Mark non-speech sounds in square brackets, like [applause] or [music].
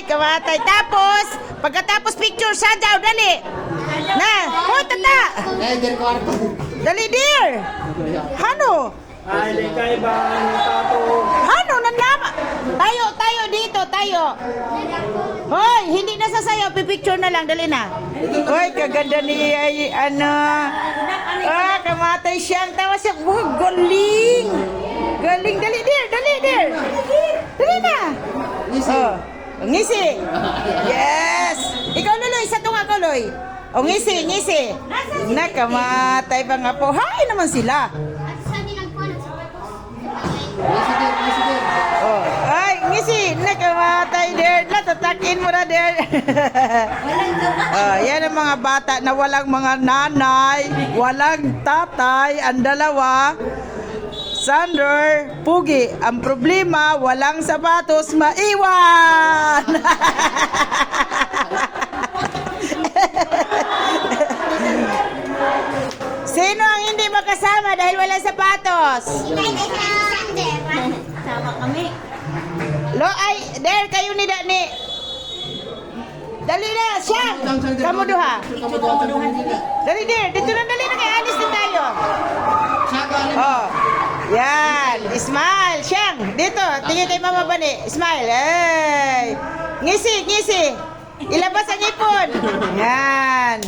Ay, kamatay. Tapos, pagkatapos picture sa daw, dali. Na, hoy, tata. Eh, kwarto. Dali, dear. Hano? Ay, di kay ba ang? Hano, nanlama. Tayo, tayo dito, tayo. Hoy, hindi na sasayaw. Pipicture na lang, dali na. Hoy, kaganda ni, ay, ano. Ah, kamatay siyang tawa siya. Wow, galing. Galing, dali, dear, dali, dear. Dali na. Oh, ngisi. Yes. Ikaw, Luloy, sa tunga ko, Loy. O, ngisi, ngisi. Nakamatay pa nga po. Hay naman sila. Oh, ay, ngisi, nakamatay, dear. Natatakin mo na, dear. [laughs] oh, yan ang mga bata na walang mga nanay, walang tatay, ang dalawa. Sander, Pugi, ang problema, walang sapatos, maiwan! [laughs] Sino ang hindi makasama dahil walang sapatos? Sama kami. Lo ay, der kayo ni Dani. Dali na, siya. Kamu duha. Dali der, dito na dali na kay alis din tayo. Oh. Yan, smile, siyang. Dito, tingin kay Mama Bani. Smile. Ay. Ngisi, ngisi. Ilabas ang ipon. Yan.